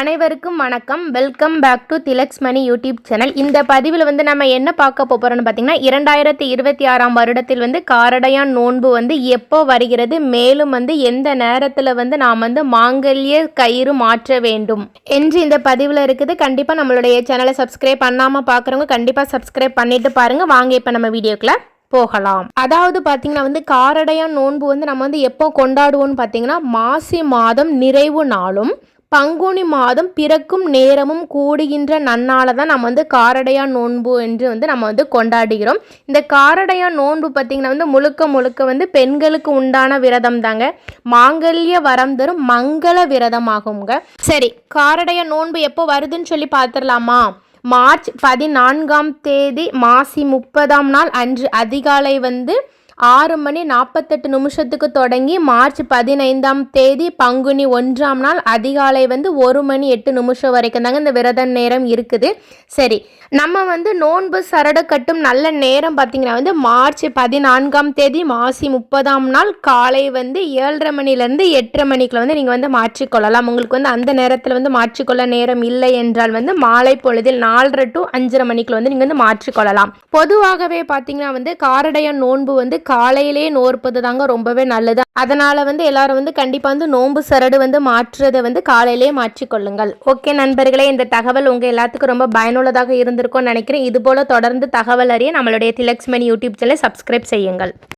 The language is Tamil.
அனைவருக்கும் வணக்கம். Welcome back to Thilak's Mani YouTube channel இந்த பதிவில் வந்து நம்ம என்ன பார்க்க போகிறோம்னு பார்த்தீங்கன்னா இரண்டாயிரத்தி இருபத்தி ஆறாம் வருடத்தில் வந்து காரடையான் நோன்பு வந்து எப்போ வருகிறது? மேலும் வந்து எந்த நேரத்தில் வந்து நாம் வந்து மாங்கல்ய கயிறு மாற்ற வேண்டும் என்று இந்த பதிவில் இருக்குது. கண்டிப்பாக நம்மளுடைய சேனலை சப்ஸ்கிரைப் பண்ணாமல் பார்க்குறவங்க கண்டிப்பாக சப்ஸ்கிரைப் பண்ணிட்டு பாருங்கள் வாங்க இப்போ நம்ம வீடியோக்குள்ள போகலாம். அதாவது பார்த்தீங்கன்னா வந்து காரடையான் நோன்பு வந்து நம்ம வந்து எப்போ கொண்டாடுவோம்னு பார்த்தீங்கன்னா மாசி மாதம் நிறைவு நாளும் பங்குனி மாதம் பிறக்கும் நேரமும் கூடுகின்ற நன்னால தான் நம்ம வந்து காரடையான் நோன்பு என்று வந்து நம்ம வந்து கொண்டாடுகிறோம். இந்த காரடையான் நோன்பு பார்த்திங்கன்னா வந்து முழுக்க முழுக்க வந்து பெண்களுக்கு உண்டான விரதம் தாங்க. மாங்கல்ய வரம் தரும் மங்கள விரதமாகுங்க சரி காரடையான் நோன்பு எப்போ வருதுன்னு சொல்லி பார்த்துடலாமா? மார்ச் பதினான்காம் தேதி மாசி முப்பதாம் நாள் அன்று அதிகாலை வந்து ஆறு மணி நாற்பத்தெட்டு நிமிஷத்துக்கு தொடங்கி மார்ச் பதினைந்தாம் தேதி பங்குனி ஒன்றாம் நாள் அதிகாலை வந்து ஒரு மணி எட்டு நிமிஷம் வரைக்கும் தாங்க இந்த விரத நேரம் இருக்குது. சரி நம்ம வந்து நோன்பு சரடு கட்டும் நல்ல நேரம் பார்த்திங்கன்னா வந்து மார்ச் பதினான்காம் தேதி மாசி முப்பதாம் நாள் காலை வந்து ஏழரை மணிலேருந்து எட்டரை மணிக்குள்ள வந்து நீங்கள் வந்து மாற்றிக்கொள்ளலாம். உங்களுக்கு வந்து அந்த நேரத்தில் வந்து மாற்றிக்கொள்ள நேரம் இல்லை என்றால் வந்து மாலை பொழுதில் நாலரை டு அஞ்சரை மணிக்குள்ள வந்து நீங்கள் வந்து மாற்றிக்கொள்ளலாம். பொதுவாகவே பார்த்தீங்கன்னா வந்து காரடைய நோன்பு வந்து காலையிலே நோற்பது தாங்க ரொம்பவே நல்லது. அதனால் வந்து எல்லாரும் வந்து கண்டிப்பாக வந்து நோன்பு சரடு வந்து மாற்றுறதை வந்து காலையிலே மாற்றிக்கொள்ளுங்கள் ஓகே நண்பர்களே இந்த தகவல் உங்கள் எல்லாத்துக்கும் ரொம்ப பயனுள்ளதாக இருந்திருக்கும்னு நினைக்கிறேன். இதுபோல் தொடர்ந்து தகவல் அறிய நம்மளுடைய திலக்ஸ்மணி யூடியூப் சேனலை சப்ஸ்கிரைப் செய்யுங்கள்.